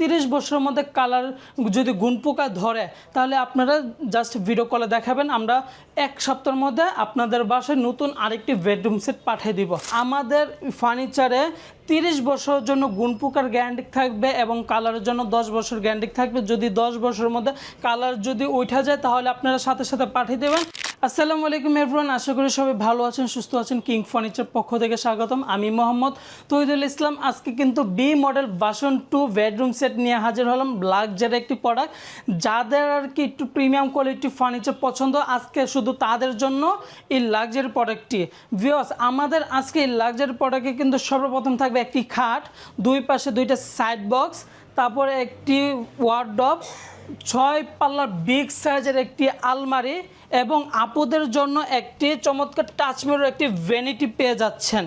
তিরিশ বছরের মধ্যে কালার যদি গুণ পোকা ধরে, তাহলে আপনারা জাস্ট ভিডিও কলে দেখাবেন, আমরা এক সপ্তাহের মধ্যে আপনাদের বাসায় নতুন আরেকটি বেডরুম সেট পাঠিয়ে দিব। আমাদের ফার্নিচারে তিরিশ বছরের জন্য গুণ পোকার গ্যারান্টি থাকবে এবং কালারের জন্য দশ বছর গ্যারান্টি থাকবে। যদি দশ বছরের মধ্যে কালার যদি উঠা যায়, তাহলে আপনারা সাথে সাথে পাঠিয়ে দেবেন। আসসালামু আলাইকুম এভরিওয়ান আশা করি সবাই ভালো আছেন, সুস্থ আছেন। কিং ফার্নিচার পক্ষ থেকে স্বাগতম। আমি মোহাম্মদ তহিদুল ইসলাম। আজকে কিন্তু বি মডেল বাসন টু বেডরুম সেট নিয়ে হাজির হলাম। লাক্সারি একটি প্রোডাক্ট যাদের আর কি একটু প্রিমিয়াম কোয়ালিটি ফার্নিচার পছন্দ, আজকে শুধু তাদের জন্য এই লাক্সারি প্রোডাক্টটি ভিওস আমাদের আজকে এই লাক্সারি প্রোডাক্টে কিন্তু সর্বপ্রথম থাকবে একটি খাট, দুই পাশে দুইটা সাইড বক্স তারপরে একটি ওয়ার্ডব ছয় পাল্লার বিগ সাইজের একটি আলমারি এবং আপুদের জন্য একটি চমৎকার টাচমেরও একটি ভ্যানিটি পেয়ে যাচ্ছেন।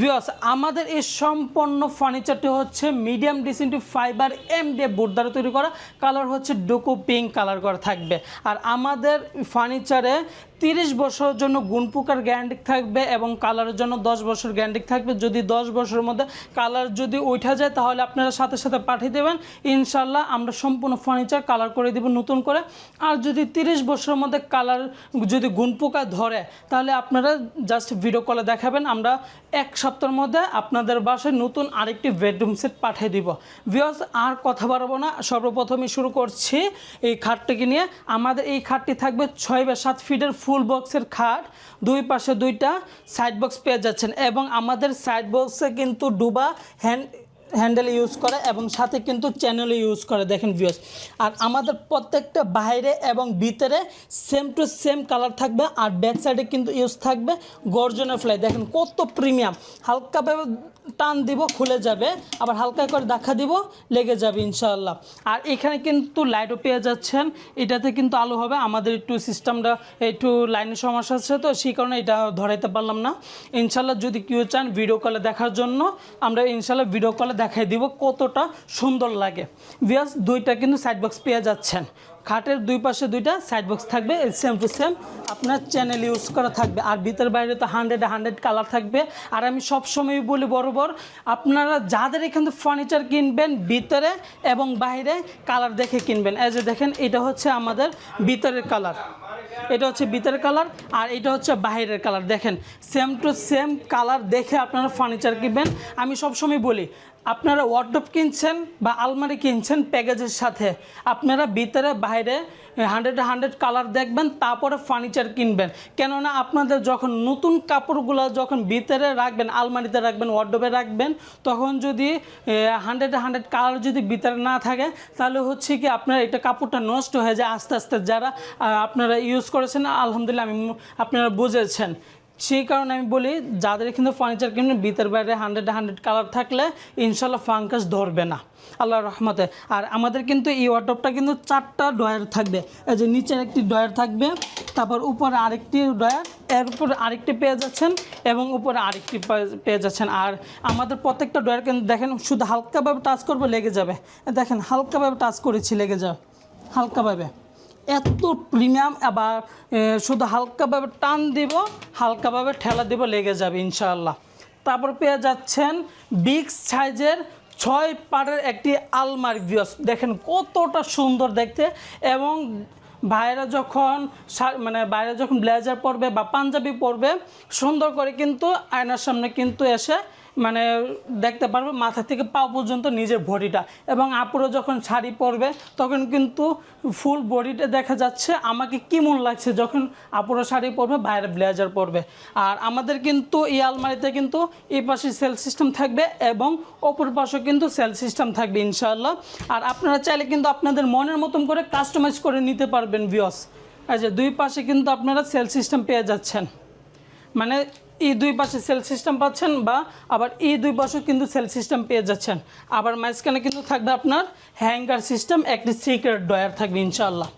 ভিওস আমাদের এই সম্পন্ন ফার্নিচারটি হচ্ছে medium density fibre M D board দ্বারা তৈরি করা। কালার হচ্ছে ডোকো পিঙ্ক কালার করা থাকবে। আর আমাদের ফার্নিচারে তিরিশ বছরের জন্য গুণ পোকার গ্যারান্টি থাকবে এবং কালারের জন্য দশ বছর গ্যারান্টি থাকবে। যদি দশ বছরের মধ্যে কালার যদি উঠা যায়, তাহলে আপনারা সাথে সাথে পাঠিয়ে দেবেন। ইনশাল্লাহ আমরা সম্পূর্ণ ফার্নিচার কালার করে দেবো নতুন করে। আর যদি তিরিশ বছরের মধ্যে কালার যদি গুণ পোকা ধরে, তাহলে আপনারা জাস্ট ভিডিও কলে দেখাবেন। আমরা এক সপ্তাহের মধ্যে আপনাদের বাসায় নতুন আরেকটি বেডরুম সেট পাঠিয়ে দিব। ভিওস আর কথা বাড়াবো না। সর্বপ্রথমে শুরু করছি এই খাটটিকে নিয়ে। আমাদের এই খাটটি থাকবে ছয় বা সাত ফিটের ফুল বক্সের খাট, দুই পাশে দুইটা সাইড বক্স পেয়ে যাচ্ছেন এবং আমাদের সাইড বক্সে কিন্তু ডুবা হ্যান্ড হ্যান্ডেল ইউজ করে এবং সাথে কিন্তু চ্যানেল ইউজ করে। দেখেন ভিউস আর আমাদের প্রত্যেকটা বাইরে এবং ভিতরে সেম টু সেম কালার থাকবে, আর ব্যাক সাইডে কিন্তু ইউজ থাকবে গর্জনের ফ্লাই দেখেন কত প্রিমিয়াম হালকাভাবে টান দিব, খুলে যাবে। আবার হালকা করে দেখা দিব, লেগে যাবে ইনশাআল্লাহ। আর এখানে কিন্তু লাইটও পেয়ে যাচ্ছেন। এটাতে কিন্তু আলো হবে। আমাদের একটু সিস্টেমটা, একটু লাইনের সমস্যা আছে তো, সেই কারণে এটা ধরাইতে পারলাম না। ইনশাল্লাহ যদি কেউ চান ভিডিও কলে দেখার জন্য, আমরা ইনশাল্লাহ ভিডিও কলে দেখাই দিব কতটা সুন্দর লাগে। বিয়াস দুইটা কিন্তু সাইড বক্স পেয়ে যাচ্ছেন। খাটের দুই পাশে দুইটা সাইড বক্স থাকবে সেম টু সেম আপনার চ্যানেল ইউজ করা থাকবে। আর ভিতর বাইরে তো হান্ড্রেড হান্ড্রেড কালার থাকবে। আর আমি সবসময় বলি বরাবর, আপনারা যাদের এখান থেকে ফার্নিচার কিনবেন, ভিতরে এবং বাইরে কালার দেখে কিনবেন। এই যে দেখেন, এটা হচ্ছে আমাদের ভিতরের কালার এটা হচ্ছে ভিতরের কালার আর এটা হচ্ছে বাইরের কালার দেখেন সেম টু সেম কালার দেখে আপনারা ফার্নিচার কিনবেন। আমি সবসময় বলি আপনারা ওয়ার্ডরোব কিনছেন বা আলমারি কিনছেন প্যাকেজের সাথে, আপনারা ভিতরে, বাইরে হান্ড্রেড হান্ড্রেড কালার দেখবেন, তারপরে ফার্নিচার কিনবেন। কেননা আপনাদের যখন নতুন কাপড়গুলো যখন ভিতরে রাখবেন, আলমারিতে রাখবেন, ওয়ার্ডরোবে রাখবেন, তখন যদি হান্ড্রেড হান্ড্রেড কালার যদি ভিতরে না থাকে, তাহলে হচ্ছে কি আপনার এটা কাপড়টা নষ্ট হয়ে যায় আস্তে আস্তে। যারা আপনারা ইউজ করেছেন, আলহামদুলিল্লাহ, আমি, আপনারা বুঝেছেন। সেই কারণে আমি বলি, যাদের কিন্তু ফার্নিচার কিনবেন ভিতর বাইরে হান্ড্রেড হান্ড্রেড কালার থাকলে ইনশাল্লাহ ফাঙ্কাস ধরবে না। আল্লাহ রহমতে। আর আমাদের কিন্তু এই ওয়ার্ডরোবটা কিন্তু চারটা ডয়ার থাকবে। এই যে নিচের একটি ডয়ার থাকবে, তারপর উপরে আরেকটি ডয়ার এর উপরে আরেকটি পেয়ে যাচ্ছেন এবং উপরে আরেকটি পেয়ে যাচ্ছেন। আর আমাদের প্রত্যেকটা ডয়ার কিন্তু দেখেন, শুধু হালকাভাবে টাচ করবে, লেগে যাবে। দেখেন, হালকাভাবে টাচ করেছি, লেগে যাবে। হালকাভাবে। এত প্রিমিয়াম আবার শুধু হালকাভাবে টান দিব, হালকাভাবে ঠেলা দিব, লেগে যাবে ইনশাআল্লাহ। তারপর পেয়ে যাচ্ছেন বিগ সাইজের ছয় পাড়ের একটি আলমারি ভিউস দেখেন কতটা সুন্দর দেখতে এবং বাইরে যখন মানে বাইরে যখন ব্লেজার পরবে বা পাঞ্জাবি পরবে, সুন্দর করে কিন্তু আয়নার সামনে কিন্তু এসে মানে দেখতে পারবে মাথা থেকে পা পর্যন্ত নিজের বডিটা। এবং আপুরো যখন শাড়ি পরবে, তখন কিন্তু ফুল বডিটা দেখা যাচ্ছে আমাকে কেমন লাগছে যখন আপুরো শাড়ি পরবে বাইরে ব্লেজার পরবে। আর আমাদের কিন্তু এই আলমারিতে কিন্তু এই পাশে সেল সিস্টেম থাকবে এবং অপর পাশে কিন্তু সেল সিস্টেম থাকবে, ইনশাআল্লাহ। আর আপনারা চাইলে কিন্তু আপনাদের মনের মতন করে কাস্টমাইজ করে নিতে পারবেন ভিওস যে দুই পাশে কিন্তু আপনারা সেল সিস্টেম পেয়ে যাচ্ছেন। মানে ই দুই পাশে সেল সিস্টেম পাচ্ছেন বা আবার ই দুই পাশেও কিন্তু সেল সিস্টেম পেয়ে যাচ্ছেন। আবার মাঝখানে কিন্তু থাকবে আপনার হ্যাঙ্গার সিস্টেম একটি সিক্রেট ডয়ার থাকবে ইনশাল্লাহ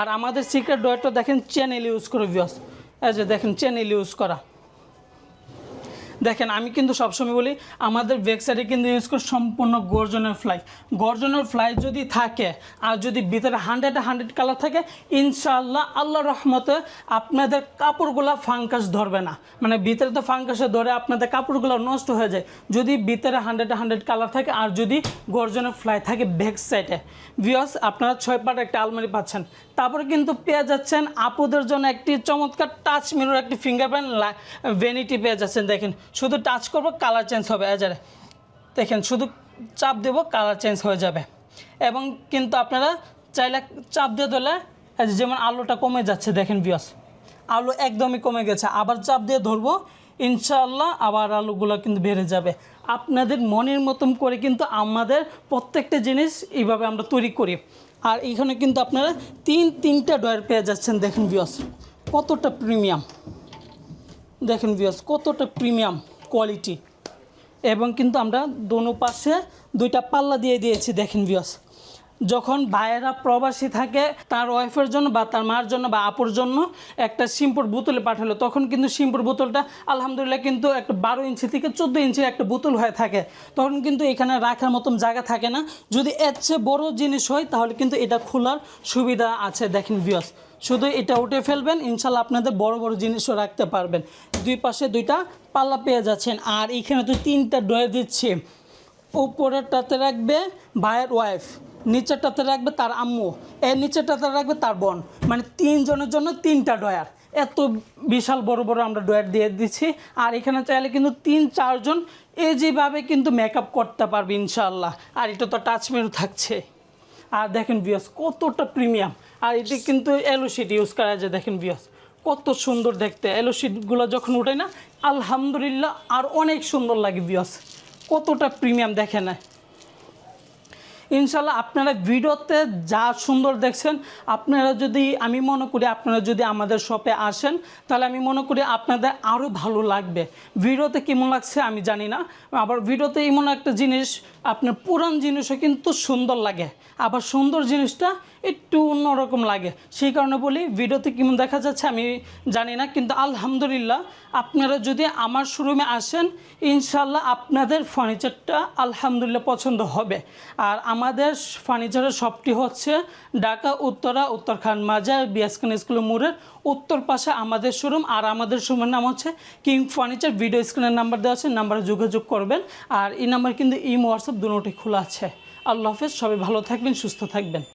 আর আমাদের সিক্রেট ডয়ারটা দেখেন চ্যানেল ইউজ করে ভিওস এই যে দেখেন চ্যানেল ইউজ করা। দেখেন, আমি কিন্তু সবসময় বলি, আমাদের ওয়েবসাইটে কিন্তু ইউজ করি সম্পূর্ণ গর্জনের ফ্লাই গর্জনের ফ্লাই যদি থাকে, আর যদি ভিতরে হান্ড্রেড হান্ড্রেড কালার থাকে ইনশাল্লাহ আল্লাহ রহমতে আপনাদের কাপড়গুলো ফাঙ্কাস ধরবে না। মানে ভিতরে তো ফাঙ্কাসে ধরে আপনাদের কাপড়গুলো নষ্ট হয়ে যায়। যদি ভিতরে হান্ড্রেড হান্ড্রেড কালার থাকে, আর যদি গর্জনের ফ্লাই থাকে ব্যাক সাইডে আপনারা ছয় পাট একটা আলমারি পাচ্ছেন। তারপরে কিন্তু পেয়ে যাচ্ছেন, আপুদের জন্য একটি চমৎকার টাচ মিরর একটি ফিঙ্গারপ্রিন্ট ভ্যানিটি পেয়ে যাচ্ছেন, দেখেন। শুধু টাচ করব কালার চেঞ্জ হবে এজারে দেখেন, শুধু চাপ দেব কালার চেঞ্জ হয়ে যাবে। এবং কিন্তু আপনারা চাইলে চাপ দিয়ে ধরলে যেমন আলোটা কমে যাচ্ছে, দেখেন বিয়স আলো একদমই কমে গেছে। আবার চাপ দিয়ে ধরবো, ইনশাআল্লাহ আবার আলুগুলো কিন্তু বেড়ে যাবে। আপনাদের মনের মতন করে কিন্তু আমাদের প্রত্যেকটা জিনিস এইভাবে আমরা তৈরি করি। আর এখানে কিন্তু আপনারা তিন, তিনটা ডয়ার পেয়ে যাচ্ছেন, দেখেন বিয়স কতটা প্রিমিয়াম দেখেন বিয়স কতটা প্রিমিয়াম কোয়ালিটি এবং কিন্তু আমরা দোনো পাশে দুইটা পাল্লা দিয়ে দিয়েছি, দেখেন বিয়স যখন ভাইয়েরা প্রবাসী থাকে, তার ওয়াইফের জন্য বা তার মার জন্য বা আপুর জন্য একটা সিম্পুর বোতলে পাঠালো। তখন কিন্তু সিম্পুর বোতলটা আলহামদুলিল্লাহ কিন্তু একটা বারো ইঞ্চি থেকে চোদ্দ ইঞ্চি একটা বোতল হয়ে থাকে। তখন কিন্তু এখানে রাখার মতন জায়গা থাকে না। যদি এর চেয়ে বড়ো জিনিস হয়, তাহলে কিন্তু এটা খোলার সুবিধা আছে। দেখেন ভিওস শুধু এটা উঠে ফেলবেন ইনশাল্লাহ আপনাদের বড় বড় জিনিসও রাখতে পারবেন। দুই পাশে দুইটা পাল্লা পেয়ে যাচ্ছেন। আর এখানে তো তিনটা ডয়ে দিচ্ছে। উপরেরটাতে রাখবে ভাইয়ের ওয়াইফ নিচেরটাতে রাখবে তার আম্মু এর নিচেরটাতে রাখবে তার বোন। মানে তিনজনের জন্য তিনটা ডয়ার। এত বিশাল বড় বড় আমরা ডয়ার দিয়ে দিচ্ছি। আর এখানে চাইলে কিন্তু তিন চারজন এই যেভাবে কিন্তু মেকআপ করতে পারবে ইনশাল্লাহ আর এটা তো টাচ মেরু থাকছে। আর দেখেন বিয়স কতটা প্রিমিয়াম আর এটি কিন্তু এলো শিট ইউজ করা যায়, দেখেন বিয়স কত সুন্দর দেখতে। এলো শিটগুলো যখন উঠে না, আলহামদুলিল্লাহ, আর অনেক সুন্দর লাগে বিয়স কতটা প্রিমিয়াম দেখে না ইনশাল্লাহ আপনারা ভিডিওতে যা সুন্দর দেখছেন, আপনারা যদি, আমি মনে করি আপনারা যদি আমাদের শপে আসেন, তাহলে আমি মনে করি আপনাদের আরও ভালো লাগবে। ভিডিওতে কেমন লাগছে আমি জানি না, আবার ভিডিওতে এমন একটা জিনিস, আপনার পুরান জিনিসও কিন্তু সুন্দর লাগে। আবার সুন্দর জিনিসটা একটু অন্যরকম লাগে। সেই কারণে বলি, ভিডিওতে কেমন দেখা যাচ্ছে আমি জানি না, কিন্তু আলহামদুলিল্লাহ আপনারা যদি আমার শোরুমে আসেন ইনশাল্লাহ আপনাদের ফার্নিচারটা আলহামদুলিল্লাহ পছন্দ হবে। আর আমাদের ফার্নিচারের শপটি হচ্ছে ঢাকা, উত্তরা, উত্তরখান মাজার বিএসখান স্কুল মোড়ের উত্তর পাশে আমাদের শোরুম। আর আমাদের শোরুমের নাম হচ্ছে কিং ফার্নিচার ভিডিও স্ক্রিনের নাম্বার দেওয়া আছে নাম্বারে যোগাযোগ করবেন। আর এই নাম্বার কিন্তু ইম হোয়াটসঅ্যাপ দুটোটি খোলা আছে। আল্লাহ হাফেজ, সবাই ভালো থাকবেন, সুস্থ থাকবেন।